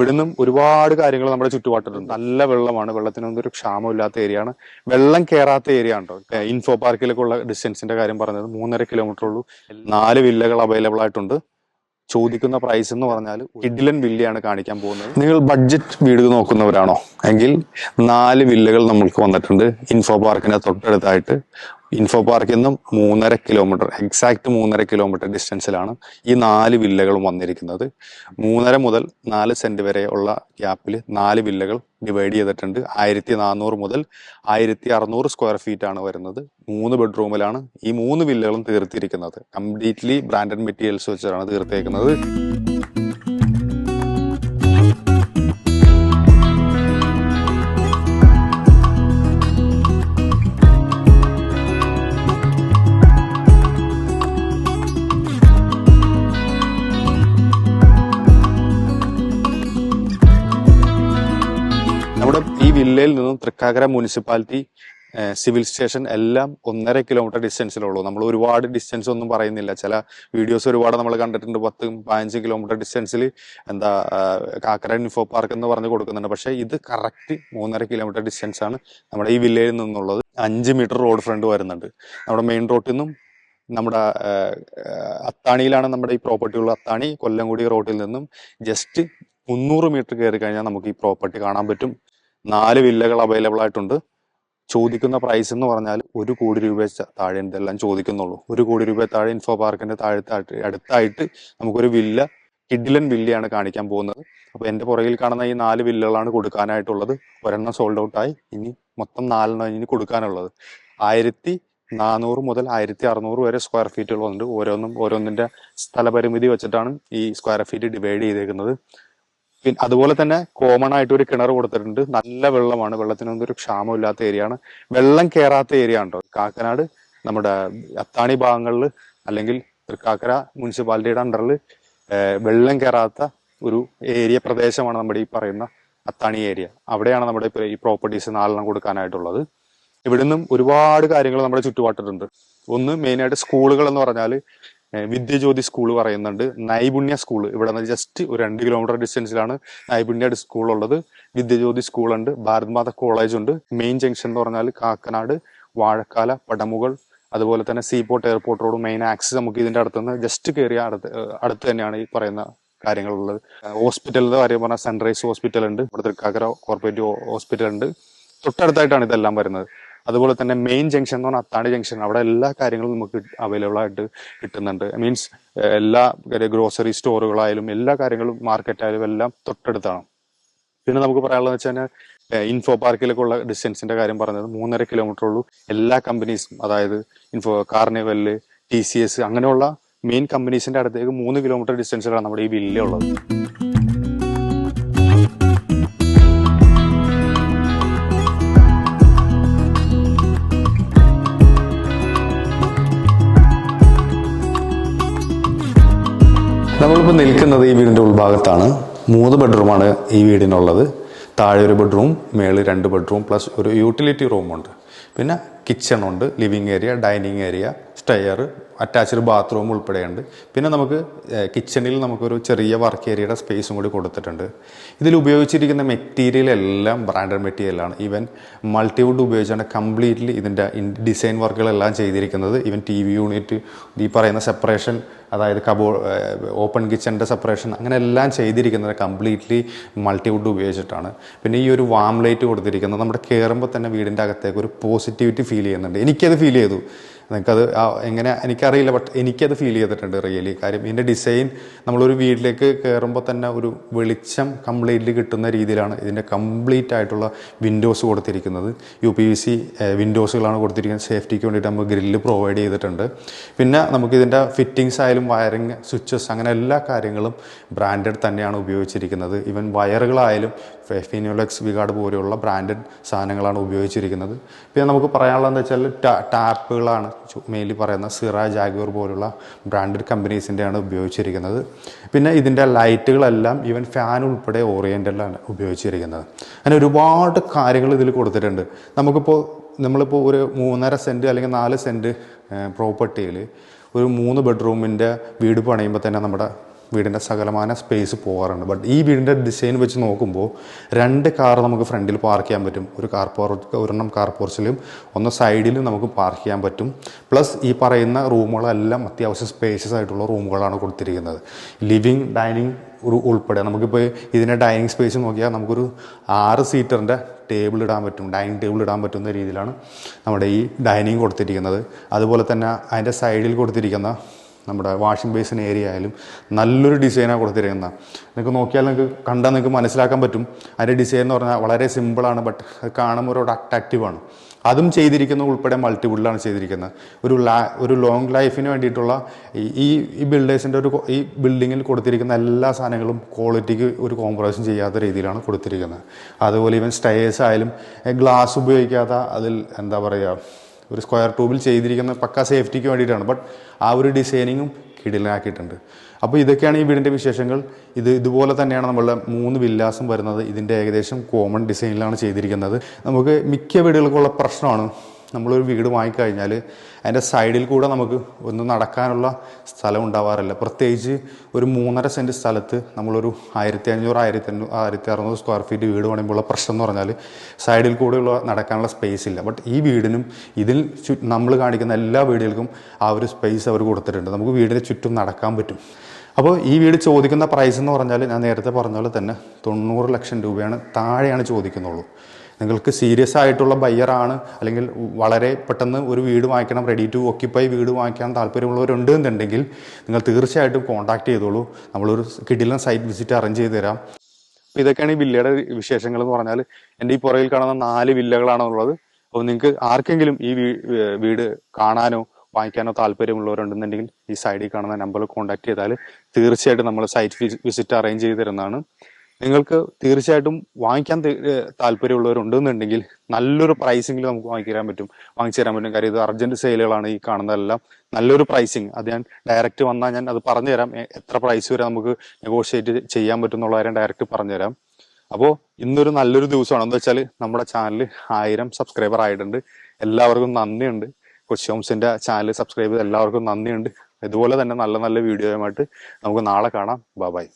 ഇവിടുന്നും ഒരുപാട് കാര്യങ്ങൾ നമ്മുടെ ചുറ്റുപാട്ടിലുണ്ട്. നല്ല വെള്ളമാണ്. വെള്ളത്തിനൊന്നും ഒരു ക്ഷാമമില്ലാത്ത ആണ് വെള്ളം കയറാത്ത ഏരിയ ഉണ്ടോ ഇൻഫോ പാർക്കിലേക്കുള്ള ഡിസ്റ്റൻസിന്റെ കാര്യം പറഞ്ഞത് മൂന്നര കിലോമീറ്റർ ഉള്ളൂ. നാല് വില്ലകൾ അവൈലബിൾ ആയിട്ടുണ്ട്. ചോദിക്കുന്ന പ്രൈസ് എന്ന് പറഞ്ഞാൽ ഇഡിലൻ വില്ലയാണ് കാണിക്കാൻ പോകുന്നത്. നിങ്ങൾ ബഡ്ജറ്റ് വീട് നോക്കുന്നവരാണോ? എങ്കിൽ നാല് വില്ലകൾ നമ്മൾക്ക് വന്നിട്ടുണ്ട്. ഇൻഫോ പാർക്കിന്റെ തൊട്ടടുത്തായിട്ട് ഇൻഫോ പാർക്കിൽ നിന്നും മൂന്നര കിലോമീറ്റർ എക്സാക്ട് മൂന്നര കിലോമീറ്റർ ഡിസ്റ്റൻസിലാണ് ഈ നാല് വില്ലകളും വന്നിരിക്കുന്നത്. മൂന്നര മുതൽ നാല് സെന്റ് വരെ ഉള്ള ഗ്യാപ്പിൽ നാല് വില്ലകൾ ഡിവൈഡ് ചെയ്തിട്ടുണ്ട്. ആയിരത്തി നാനൂറ് മുതൽ ആയിരത്തി അറുന്നൂറ് സ്ക്വയർ ഫീറ്റ് ആണ് വരുന്നത്. മൂന്ന് ബെഡ്റൂമിലാണ് ഈ മൂന്ന് വില്ലകളും തീർത്തിരിക്കുന്നത്. കംപ്ലീറ്റ്ലി ബ്രാൻഡഡ് മെറ്റീരിയൽസ് വെച്ചാണ് തീർത്തേക്കുന്നത്. വില്ലയിൽ നിന്നും തൃക്കാക്കര മുനിസിപ്പാലിറ്റി സിവിൽ സ്റ്റേഷൻ എല്ലാം ഒന്നര കിലോമീറ്റർ ഡിസ്റ്റൻസിലുള്ളൂ. നമ്മൾ ഒരുപാട് ഡിസ്റ്റൻസ് ഒന്നും പറയുന്നില്ല. ചില വീഡിയോസ് ഒരുപാട് നമ്മൾ കണ്ടിട്ടുണ്ട്. പത്ത് പതിനഞ്ച് കിലോമീറ്റർ ഡിസ്റ്റൻസിൽ എന്താ കാക്കര ഇൻഫോ പാർക്ക് എന്ന് പറഞ്ഞ് കൊടുക്കുന്നുണ്ട്. പക്ഷേ ഇത് കറക്റ്റ് മൂന്നര കിലോമീറ്റർ ഡിസ്റ്റൻസ് ആണ് നമ്മുടെ ഈ വില്ലയിൽ നിന്നുള്ളത്. അഞ്ച് മീറ്റർ റോഡ് ഫ്രണ്ട് വരുന്നുണ്ട്. നമ്മുടെ മെയിൻ റോഡിൽ നിന്നും നമ്മുടെ അത്താണിയിലാണ് നമ്മുടെ ഈ പ്രോപ്പർട്ടി ഉള്ളത്. അത്താണി കൊല്ലംകുടി റോഡിൽ നിന്നും ജസ്റ്റ് മുന്നൂറ് മീറ്റർ കയറി കഴിഞ്ഞാൽ നമുക്ക് ഈ പ്രോപ്പർട്ടി കാണാൻ പറ്റും. നാല് വില്ലകൾ അവൈലബിൾ ആയിട്ടുണ്ട്. ചോദിക്കുന്ന പ്രൈസ് എന്ന് പറഞ്ഞാൽ ഒരു കോടി രൂപ താഴെ ഇതെല്ലാം ചോദിക്കുന്നുള്ളൂ. ഒരു കോടി രൂപ താഴെ ഇൻഫോ പാർക്കിന്റെ താഴത്തായിട്ട് അടുത്തായിട്ട് നമുക്കൊരു വില്ല കിഡിലൻ വില്ലയാണ് കാണിക്കാൻ പോകുന്നത്. അപ്പൊ എന്റെ പുറകിൽ കാണുന്ന ഈ നാല് വില്ലകളാണ് കൊടുക്കാനായിട്ടുള്ളത്. ഒരെണ്ണം സോൾഡ് ഔട്ട് ആയി. ഇനി മൊത്തം നാലെണ്ണം ഇനി കൊടുക്കാനുള്ളത്. ആയിരത്തി നാനൂറ് മുതൽ ആയിരത്തി അറുന്നൂറ് വരെ സ്ക്വയർ ഫീറ്റുകൾ ഉണ്ട് ഓരോന്നും ഓരോന്നിന്റെ സ്ഥലപരിമിതി വെച്ചിട്ടാണ് ഈ സ്ക്വയർ ഫീറ്റ് ഡിവൈഡ് ചെയ്തേക്കുന്നത്. പിന്നെ അതുപോലെ തന്നെ കോമൺ ആയിട്ട് ഒരു കിണർ കൊടുത്തിട്ടുണ്ട്. നല്ല വെള്ളമാണ്. വെള്ളത്തിനൊന്നും ഒരു ക്ഷാമമില്ലാത്ത ഏരിയ ആണ്. വെള്ളം കയറാത്ത ഏരിയ ഉണ്ടോ കാക്കനാട് നമ്മുടെ അത്താണി ഭാഗങ്ങളിൽ അല്ലെങ്കിൽ തൃക്കാക്കര മുനിസിപ്പാലിറ്റിയുടെ അണ്ടറിൽ വെള്ളം കയറാത്ത ഒരു ഏരിയ പ്രദേശമാണ് നമ്മുടെ ഈ പറയുന്ന അത്താണി ഏരിയ അവിടെയാണ് നമ്മുടെ ഈ പ്രോപ്പർട്ടീസ് നാലെണ്ണം കൊടുക്കാനായിട്ടുള്ളത്. ഇവിടുന്നും ഒരുപാട് കാര്യങ്ങൾ നമ്മുടെ ചുറ്റുപാട്ടിട്ടുണ്ട് ഒന്ന് മെയിനായിട്ട് സ്കൂളുകൾ എന്ന് പറഞ്ഞാൽ വിദ്യജ്യോതി സ്കൂൾ പറയുന്നുണ്ട്. നൈപുണ്യ സ്കൂൾ ഇവിടെ നിന്ന് ജസ്റ്റ് ഒരു രണ്ട് കിലോമീറ്റർ ഡിസ്റ്റൻസിലാണ് നൈപുണ്യ സ്കൂൾ ഉള്ളത്. വിദ്യജ്യോതി സ്കൂൾ ഉണ്ട്. ഭാരത് മാത കോളേജ് ഉണ്ട്. മെയിൻ ജംഗ്ഷൻ എന്ന് പറഞ്ഞാൽ കാക്കനാട് വാഴക്കാല പടമുകൾ അതുപോലെ തന്നെ seaport airport road main axis നമുക്ക് ഇതിന്റെ അടുത്തുനിന്ന് ജസ്റ്റ് കയറിയ അടുത്ത് അടുത്ത് തന്നെയാണ് ഈ പറയുന്ന കാര്യങ്ങളുള്ളത്. ഹോസ്പിറ്റലിന്റെ കാര്യം പറഞ്ഞാൽ സൺറൈസ് ഹോസ്പിറ്റൽ ഉണ്ട്. ഇവിടെ തൃക്കാക്കര കോർപ്പറേറ്റീവ് ഹോസ്പിറ്റൽ ഉണ്ട്. തൊട്ടടുത്തായിട്ടാണ് ഇതെല്ലാം വരുന്നത്. അതുപോലെ തന്നെ മെയിൻ ജംഗ്ഷൻ എന്ന് പറഞ്ഞാൽ അത്താണി ജംഗ്ഷൻ അവിടെ എല്ലാ കാര്യങ്ങളും നമുക്ക് അവൈലബിൾ ആയിട്ട് കിട്ടുന്നുണ്ട്. മീൻസ് എല്ലാ ഗ്രോസറി സ്റ്റോറുകളായാലും എല്ലാ കാര്യങ്ങളും മാർക്കറ്റ് ആയാലും എല്ലാം തൊട്ടടുത്താണ്. പിന്നെ നമുക്ക് പറയാനുള്ളത് വെച്ച് ഇൻഫോ ഇൻഫോ പാർക്കിലേക്കുള്ള ഡിസ്റ്റൻസിന്റെ കാര്യം പറഞ്ഞത് മൂന്നര കിലോമീറ്റർ ഉള്ളൂ. എല്ലാ കമ്പനീസും അതായത് info carnival T C S അങ്ങനെയുള്ള മെയിൻ കമ്പനീസിന്റെ അടുത്തേക്ക് മൂന്ന് കിലോമീറ്റർ ഡിസ്റ്റൻസിലാണ് നമ്മുടെ ഈ വില്ല ഉള്ളത്. നമ്മളിപ്പോൾ നിൽക്കുന്നത് ഈ വീടിന്റെ ഉൾഭാഗത്താണ്. മൂന്ന് ബെഡ്റൂമാണ് ഈ വീടിനുള്ളത്. താഴെ ഒരു ബെഡ്റൂം മേളിൽ രണ്ട് ബെഡ്റൂം പ്ലസ് ഒരു യൂട്ടിലിറ്റി റൂമുണ്ട്. പിന്നെ കിച്ചൺ ഉണ്ട് living area dining area stair attached bathroom ഉൾപ്പെടെയുണ്ട്. പിന്നെ നമുക്ക് കിച്ചണിൽ നമുക്കൊരു ചെറിയ വർക്ക് ഏരിയയുടെ സ്പേസും കൂടി കൊടുത്തിട്ടുണ്ട്. ഇതിൽ ഉപയോഗിച്ചിരിക്കുന്ന മെറ്റീരിയൽ എല്ലാം ബ്രാൻഡഡ് മെറ്റീരിയലാണ് ഈവൻ മൾട്ടിവുഡ് ഉപയോഗിച്ചാണ് കംപ്ലീറ്റ്ലി ഇതിന്റെ ഡിസൈൻ വർക്കുകളെല്ലാം ചെയ്തിരിക്കുന്നത്. ഈവൻ ടി വി യൂണിറ്റ് ഈ പറയുന്ന സെപ്പറേഷൻ അതായത് കബോ ഓപ്പൺ കിച്ചണിന്റെ സെപ്പറേഷൻ അങ്ങനെ എല്ലാം ചെയ്തിരിക്കുന്നത് കംപ്ലീറ്റ്ലി മൾട്ടിവുഡ് ഉപയോഗിച്ചിട്ടാണ്. പിന്നെ ഈ ഒരു വാം ലൈറ്റ് കൊടുത്തിരിക്കുന്നത് നമ്മുടെ കയറുമ്പോൾ തന്നെ വീടിന്റെ അകത്തേക്ക് ഒരു പോസിറ്റിവിറ്റി ഫീൽ ചെയ്യുന്നുണ്ട്. എനിക്കത് ഫീൽ ചെയ്തു. നിങ്ങൾക്കത് എങ്ങനെ എനിക്കറിയില്ല ബട്ട് എനിക്കത് ഫീൽ ചെയ്തിട്ടുണ്ട് റിയലി കാര്യം ഇതിന്റെ ഡിസൈൻ നമ്മളൊരു വീട്ടിലേക്ക് കയറുമ്പോൾ തന്നെ ഒരു വെളിച്ചം കംപ്ലീറ്റ്ലി കിട്ടുന്ന രീതിയിലാണ് ഇതിന്റെ കംപ്ലീറ്റ് ആയിട്ടുള്ള വിൻഡോസ് കൊടുത്തിരിക്കുന്നത്. യു പി വി സി വിൻഡോസുകളാണ് കൊടുത്തിരിക്കുന്നത്. സേഫ്റ്റിക്ക് വേണ്ടിയിട്ട് നമ്മൾ ഗ്രില്ല് പ്രൊവൈഡ് ചെയ്തിട്ടുണ്ട്. പിന്നെ നമുക്ക് ഇതിന്റെ ഫിറ്റിങ്സ് ആയാലും വയറിങ് സ്വിച്ചസ് അങ്ങനെ എല്ലാ കാര്യങ്ങളും ബ്രാൻഡഡ് തന്നെയാണ് ഉപയോഗിച്ചിരിക്കുന്നത്. ഈവൻ വയറുകളായാലും ഫിനോലെക്സ് വിഗാർഡ് പോലെയുള്ള ബ്രാൻഡഡ് സാധനങ്ങളാണ് ഉപയോഗിച്ചിരിക്കുന്നത്. പിന്നെ നമുക്ക് പറയാനുള്ളതെന്ന് വെച്ചാൽ ടാപ്പുകളാണ്. മെയിൻലി പറയുന്ന സിറ ജാഗ്വർ പോലുള്ള ബ്രാൻഡഡ് കമ്പനീസിന്റെയാണ് ഉപയോഗിച്ചിരിക്കുന്നത്. പിന്നെ ഇതിന്റെ ലൈറ്റുകളെല്ലാം ഈവൻ ഫാൻ ഉൾപ്പെടെ ഓറിയന്റലാണ് ഉപയോഗിച്ചിരിക്കുന്നത്. അങ്ങനെ ഒരുപാട് കാര്യങ്ങൾ ഇതിൽ കൊടുത്തിട്ടുണ്ട്. നമുക്കിപ്പോൾ നമ്മളിപ്പോൾ ഒരു മൂന്നര സെന്റ് അല്ലെങ്കിൽ നാല് സെന്റ് പ്രോപ്പർട്ടിയിൽ ഒരു മൂന്ന് ബെഡ്റൂമിന്റെ വീട് പണിയുമ്പോൾ തന്നെ നമ്മുടെ വീടിന്റെ സകലമാന സ്പേസ് പോകാറുണ്ട്. ബട്ട് ഈ വീടിന്റെ ഡിസൈൻ വെച്ച് നോക്കുമ്പോൾ രണ്ട് കാർ നമുക്ക് ഫ്രണ്ടിൽ പാർക്ക് ചെയ്യാൻ പറ്റും. ഒരു കാർ പോർ ഒരെണ്ണം കാർ പോർച്ചിലും ഒന്ന് സൈഡിലും നമുക്ക് പാർക്ക് ചെയ്യാൻ പറ്റും. പ്ലസ് ഈ പറയുന്ന റൂമുകളെല്ലാം അത്യാവശ്യം സ്പേഷ്യസ് ആയിട്ടുള്ള റൂമുകളാണ് കൊടുത്തിരിക്കുന്നത്. ലിവിങ് ഡൈനിങ് ഉൾപ്പെടെ. നമുക്കിപ്പോൾ ഇതിന്റെ ഡൈനിങ് സ്പേസ് നോക്കിയാൽ നമുക്കൊരു ആറ് സീറ്ററിന്റെ ടേബിൾ ഇടാൻ പറ്റും. ഡൈനിങ് ടേബിൾ ഇടാൻ പറ്റുന്ന രീതിയിലാണ് നമ്മുടെ ഈ ഡൈനിങ് കൊടുത്തിരിക്കുന്നത്. അതുപോലെ തന്നെ അതിന്റെ സൈഡിൽ കൊടുത്തിരിക്കുന്ന നമ്മുടെ വാഷിംഗ് ബേസിൻ ഏരിയ ആയാലും നല്ലൊരു ഡിസൈനാണ് കൊടുത്തിരിക്കുന്നത്. നിങ്ങൾക്ക് നോക്കിയാൽ നിങ്ങൾക്ക് കണ്ടാൽ നിങ്ങൾക്ക് മനസ്സിലാക്കാൻ പറ്റും. അതിന്റെ ഡിസൈൻ എന്ന് പറഞ്ഞാൽ വളരെ സിമ്പിളാണ് ബട്ട് അത് കാണുമ്പോൾ ഒരു അട്രാക്റ്റീവാണ് അതും ചെയ്തിരിക്കുന്ന ഉൾപ്പെടെ മൾട്ടിപ്പിളിലാണ് ചെയ്തിരിക്കുന്നത്. ഒരു ലാ ഒരു ലോങ് ലൈഫിന് വേണ്ടിയിട്ടുള്ള ഈ- ഈ ബിൽഡേഴ്സിന്റെ ഒരു ഈ ബിൽഡിങ്ങിൽ കൊടുത്തിരിക്കുന്ന എല്ലാ സാധനങ്ങളും ക്വാളിറ്റിക്ക് ഒരു കോംപ്രമൈസും ചെയ്യാത്ത രീതിയിലാണ് കൊടുത്തിരിക്കുന്നത്. അതുപോലെ ഇവൻ സ്റ്റയേഴ്സ് ആയാലും ഗ്ലാസ് ഉപയോഗിക്കാത്ത അതിൽ എന്താ പറയുക ഒരു സ്ക്വയർ ട്യൂബിൽ ചെയ്തിരിക്കുന്ന പക്ക സേഫ്റ്റിക്ക് വേണ്ടിയിട്ടാണ്. ബട്ട് ആ ഒരു ഡിസൈനിങ്ങും കിടിലാക്കിയിട്ടുണ്ട് അപ്പോൾ ഇതൊക്കെയാണ് ഈ വീടിന്റെ വിശേഷങ്ങൾ. ഇത് ഇതുപോലെ തന്നെയാണ് നമ്മളുടെ മൂന്ന് വില്ലാസം വരുന്നത്. ഇതിന്റെ ഏകദേശം കോമൺ ഡിസൈനിലാണ് ചെയ്തിരിക്കുന്നത്. നമുക്ക് മിക്ക വീടുകൾക്കുള്ള പ്രശ്നമാണ് നമ്മളൊരു വീട് വാങ്ങിക്കഴിഞ്ഞാൽ അതിന്റെ സൈഡിൽ കൂടെ നമുക്ക് ഒന്ന് നടക്കാനുള്ള സ്ഥലം ഉണ്ടാവാറില്ല. പ്രത്യേകിച്ച് ഒരു മൂന്നര സെന്റ് സ്ഥലത്ത് നമ്മളൊരു ആയിരത്തി അഞ്ഞൂറ് ആയിരത്തി അഞ്ഞൂറ് ആയിരത്തി അറുന്നൂറ് സ്ക്വയർ ഫീറ്റ് വീട് പണിയുമ്പോഴുള്ള പ്രശ്നം എന്ന് പറഞ്ഞാൽ സൈഡിൽ കൂടെയുള്ള നടക്കാനുള്ള സ്പേസ് ഇല്ല. ബട്ട് ഈ വീടിനും ഇതിൽ നമ്മൾ കാണിക്കുന്ന എല്ലാ വീടുകൾക്കും ആ ഒരു സ്പേസ് അവർ കൊടുത്തിട്ടുണ്ട്. നമുക്ക് വീടിന് ചുറ്റും നടക്കാൻ പറ്റും. അപ്പോൾ ഈ വീട് ചോദിക്കുന്ന പ്രൈസ് എന്ന് പറഞ്ഞാൽ ഞാൻ നേരത്തെ പറഞ്ഞ പോലെ തന്നെ തൊണ്ണൂറ് ലക്ഷം രൂപയാണ് താഴെയാണ് ചോദിക്കുന്നുള്ളൂ. നിങ്ങൾക്ക് സീരിയസ് ആയിട്ടുള്ള ബയ്യറാണ് അല്ലെങ്കിൽ വളരെ പെട്ടെന്ന് ഒരു വീട് വാങ്ങിക്കണം റെഡി ടു ഓക്യുപ്പൈ വീട് വാങ്ങിക്കാൻ താല്പര്യമുള്ളവരുണ്ട് എന്നുണ്ടെങ്കിൽ നിങ്ങൾ തീർച്ചയായിട്ടും കോൺടാക്ട് ചെയ്തോളൂ. നമ്മളൊരു കിടിലൻ സൈറ്റ് വിസിറ്റ് അറേഞ്ച് ചെയ്ത് തരാം. അപ്പോൾ ഇതൊക്കെയാണ് ഈ വില്ലയുടെ വിശേഷങ്ങൾ എന്ന് പറഞ്ഞാൽ എന്റെ ഈ പുറകിൽ കാണുന്ന നാല് വില്ലകളാണ് ഉള്ളത് അപ്പോൾ നിങ്ങൾക്ക് ആർക്കെങ്കിലും ഈ വീട് കാണാനോ വാങ്ങിക്കാനോ താല്പര്യമുള്ളവരുണ്ടെന്നുണ്ടെങ്കിൽ ഈ സൈഡിൽ കാണുന്ന നമ്പറിൽ കോൺടാക്ട് ചെയ്താൽ തീർച്ചയായിട്ടും നമ്മൾ സൈറ്റ് വിസിറ്റ് അറേഞ്ച് ചെയ്ത് തരുന്നതാണ്. നിങ്ങൾക്ക് തീർച്ചയായിട്ടും വാങ്ങിക്കാൻ താല്പര്യമുള്ളവരുണ്ടെന്നുണ്ടെങ്കിൽ നല്ലൊരു പ്രൈസിംഗിൽ നമുക്ക് വാങ്ങിച്ചു തരാൻ പറ്റും. വാങ്ങിച്ചു തരാൻ പറ്റും. കാര്യം ഇത് അർജന്റ് സെയിലുകളാണ് ഈ കാണുന്നതെല്ലാം. നല്ലൊരു പ്രൈസിങ് അത് ഞാൻ ഡയറക്റ്റ് വന്നാൽ ഞാൻ അത് പറഞ്ഞു തരാം എത്ര പ്രൈസ് വരെ നമുക്ക് നെഗോഷിയേറ്റ് ചെയ്യാൻ പറ്റും എന്നുള്ള കാര്യം ഡയറക്റ്റ് പറഞ്ഞു തരാം അപ്പോൾ ഇന്നൊരു നല്ലൊരു ദിവസമാണ്. എന്താ വെച്ചാൽ നമ്മുടെ ചാനൽ ആയിരം സബ്സ്ക്രൈബർ ആയിട്ടുണ്ട്. എല്ലാവർക്കും നന്ദിയുണ്ട്. കൊച്ചി ഹോംസിന്റെ ചാനൽ സബ്സ്ക്രൈബ് ചെയ്ത് എല്ലാവർക്കും നന്ദിയുണ്ട്. ഇതുപോലെ തന്നെ നല്ല നല്ല വീഡിയോയുമായിട്ട് നമുക്ക് നാളെ കാണാം. ബൈ